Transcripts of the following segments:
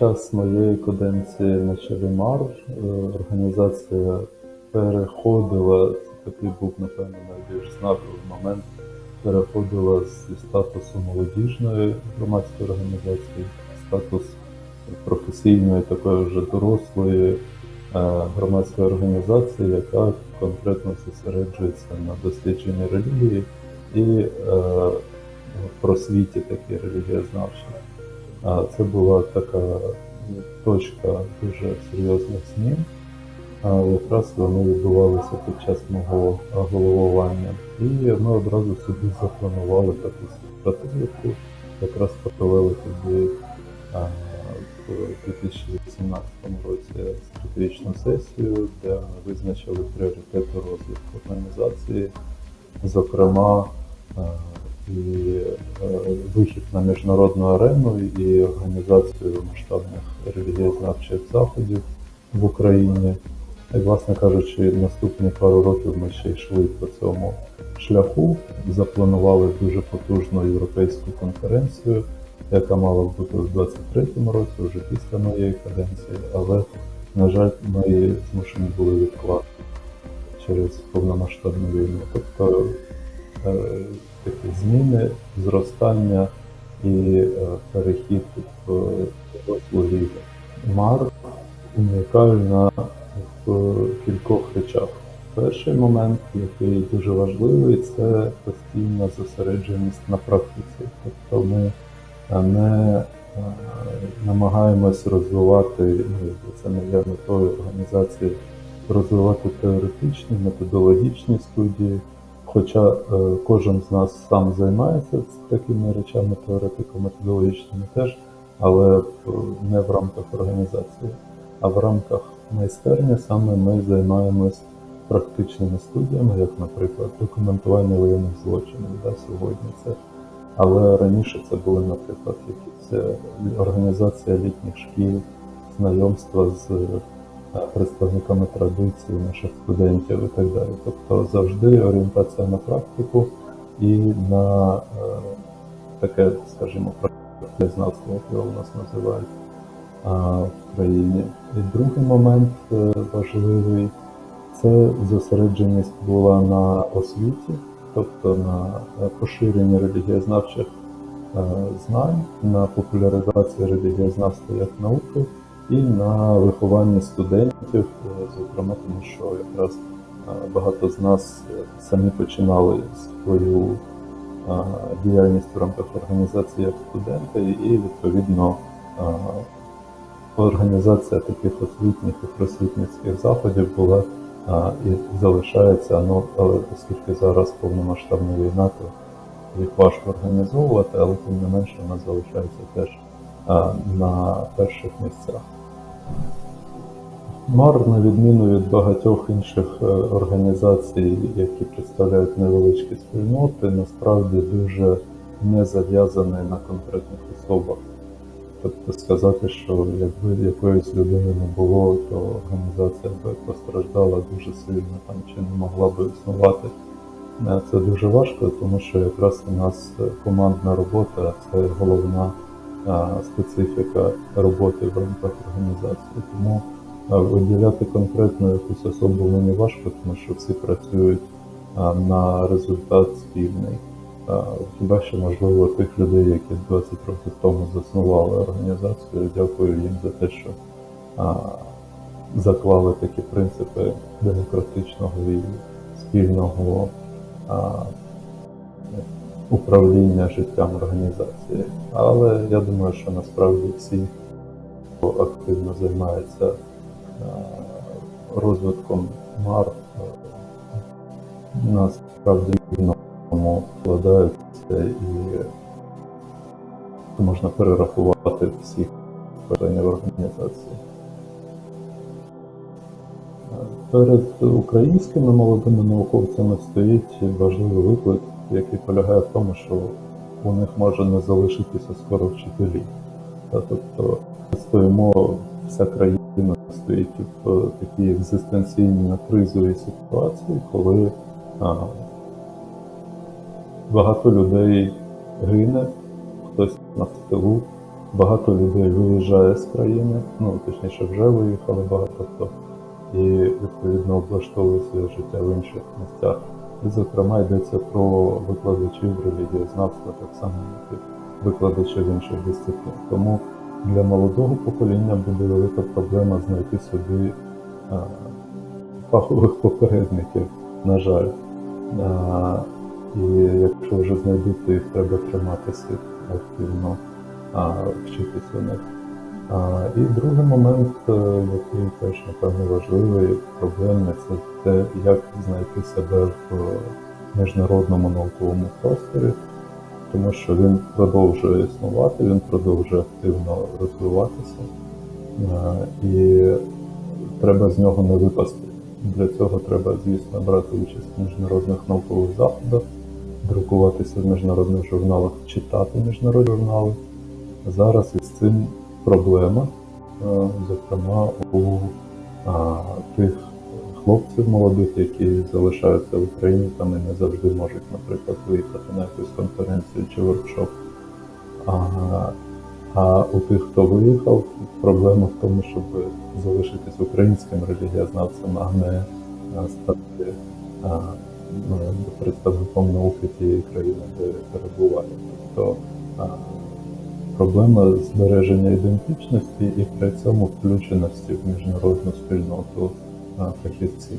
час моєї каденції на чолі МАР е, організація переходила, це такий був, напевно, найбільш знаковий момент, переходила зі статусу молодіжної громадської організації статус професійної, такої вже дорослої е, громадської організації, яка конкретно зосереджується на дослідженні релігії і е, просвіті такій релігієзнавчій. А Це була така точка дуже серйозних змін. Якраз вони відбувалися під час мого головування. І ми одразу собі запланували таку стратегію, якраз провели тоді в 2018 році стратегічну сесію, де визначили пріоритети розвитку організації, зокрема і е, вихід на міжнародну арену і організацію масштабних релігієзнавчих заходів в Україні. І, власне кажучи, наступні пару років ми ще йшли по цьому шляху, запланували дуже потужну європейську конференцію, яка мала бути в 23-му році, вже після моєї каденції, але, на жаль, ми її змушені були відкласти через повномасштабну війну. Тобто е, такі зміни, зростання і е, перехід в дорослу МАР унікальна в кількох речах. Перший момент, який дуже важливий, це постійна зосередженість на практиці. Тобто ми е, не е, намагаємось розвивати, ну, це не є метою організації, розвивати теоретичні, методологічні студії, Хоча е, кожен з нас сам займається такими речами теоретико-методологічними теж, але е, не в рамках організації, а в рамках майстерні саме ми займаємось практичними студіями, як, наприклад, документування воєнних злочинів да, сьогодні це. Але раніше це були, наприклад, якісь е, організація літніх шкіл, знайомства з представниками традиції, наших студентів і так далі. Тобто завжди орієнтація на практику і на е, таке, скажімо, практизнавство, як його у нас називають в країні. І другий момент е, важливий це зосередженість була на освіті, тобто на поширенні релігієзнавчих е, знань, на популяризації релігієзнавства як науки і на вихованні студентів, е, зокрема, тому що якраз е, багато з нас е, самі починали свою діяльність в рамках організації як студенти, і відповідно організація таких освітніх і просвітницьких заходів була і залишається, ну оскільки зараз повномасштабна війна, то їх важко організовувати, але тим не менше вона залишається теж на перших місцях. МАР, на відміну від багатьох інших е, організацій, які представляють невеличкі спільноти, насправді дуже не зав'язаний на конкретних особах. Тобто сказати, що якби якоїсь людини не було, то організація би постраждала дуже сильно там чи не могла би існувати. Е, це дуже важко, тому що якраз у нас командна робота це головна специфіка роботи в рамках організації. Тому виділяти конкретно якусь особу мені важко, тому що всі працюють на результат спільний. Хіба що можливо тих людей, які 20 років тому заснували організацію, дякую їм за те, що заклали такі принципи демократичного і спільного управління життям організації. Але я думаю, що насправді всі активно займаються е, розвитком МАР, е, насправді вкладаються і можна перерахувати всіх членів організації. Перед українськими молодими науковцями стоїть важливий виклик який полягає в тому, що у них може не залишитися скоро вчителі. Тобто стоїмо, вся країна стоїть в такій екзистенційній кризовій ситуації, коли а, багато людей гине, хтось на тилу, багато людей виїжджає з країни, ну точніше вже виїхали багато хто, і відповідно облаштовує своє життя в інших місцях. І, зокрема, йдеться про викладачів релігієзнавства, так само як і викладачів інших дисциплін. Тому для молодого покоління буде велика проблема знайти собі а, фахових попередників, на жаль. А, і якщо вже знайдуть, то їх треба триматися активно, а, вчитися у них. І другий момент, е, який теж напевно важливий, проблемний, це те, як знайти себе в міжнародному науковому просторі, тому що він продовжує існувати, він продовжує активно розвиватися, Е, і треба з нього не випасти. Для цього треба, звісно, брати участь в міжнародних наукових заходах, друкуватися в міжнародних журналах, читати міжнародні журнали. Зараз із цим проблема, е, зокрема у тих хлопців молодих, які залишаються в Україні, там не завжди можуть, наприклад, виїхати на якусь конференцію чи воркшоп. А, у тих, хто виїхав, проблема в тому, щоб залишитись українським релігієзнавцем, а не стати ну, представником науки тієї країни, де перебуває. Тобто проблема збереження ідентичності і при цьому включеності в міжнародну спільноту фахівців.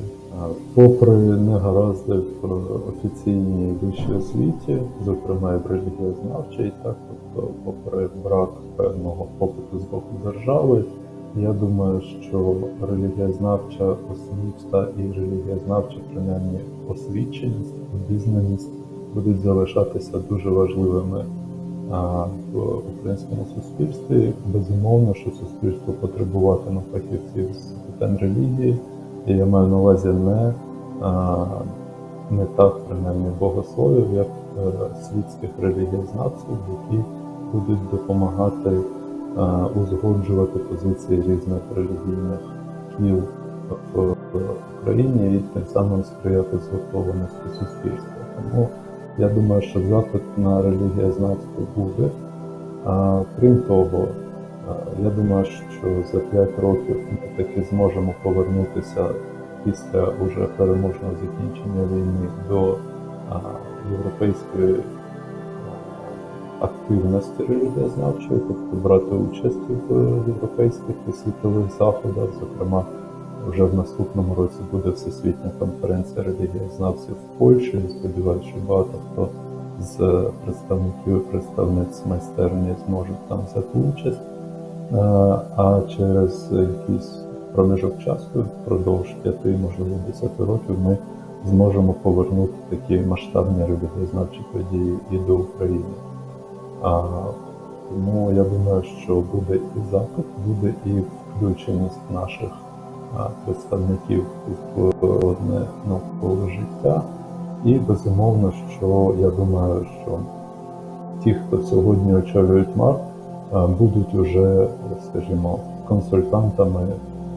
Попри негаразди в офіційній вищій освіті, зокрема і в релігієзнавчій, так тобто, попри брак певного попиту з боку держави, я думаю, що релігієзнавча освіта і релігієзнавча, принаймні освіченість, обізнаність будуть залишатися дуже важливими в українському суспільстві. Безумовно, що суспільство потребуватиме фахівців з питань релігії, і я маю на увазі не, не так, принаймні, богословів, як е, світських релігієзнавців, які будуть допомагати узгоджувати позиції різних релігійних кіл в Україні і тим самим сприяти згуртованості суспільства. Тому я думаю, що запит на релігієзнавство буде. А, крім того, я думаю, що за 5 років ми таки зможемо повернутися після уже переможного закінчення війни до а, європейської активності релігієзнавчої, тобто брати участь в європейських і світових заходах. Зокрема, вже в наступному році буде всесвітня конференція релігієзнавців в Польщі. Я Сподіваюся, що багато хто з представників і представниць майстерні зможуть там взяти участь. Е, А через якийсь проміжок часу, впродовж 5, можливо 10 років, ми зможемо повернути такі масштабні релігієзнавчі події і до України. А, тому я думаю, що буде і запит, буде і включеність наших представників наукове життя. І безумовно, що я думаю, що ті, хто сьогодні очолюють МАР, будуть уже, скажімо, консультантами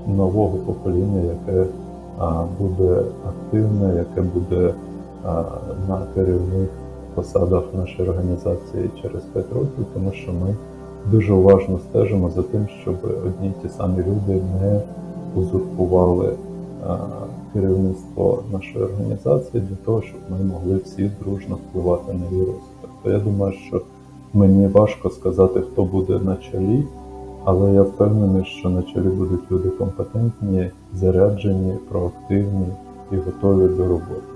нового покоління, яке буде активне, яке буде на керівних посадах нашої організації через 5 років, тому що ми дуже уважно стежимо за тим, щоб одні й ті самі люди не узурпували керівництво нашої організації для того, щоб ми могли всі дружно впливати на її розвиток. То я думаю, що мені важко сказати, хто буде на чолі, але я впевнений, що на чолі будуть люди компетентні, заряджені, проактивні і готові до роботи.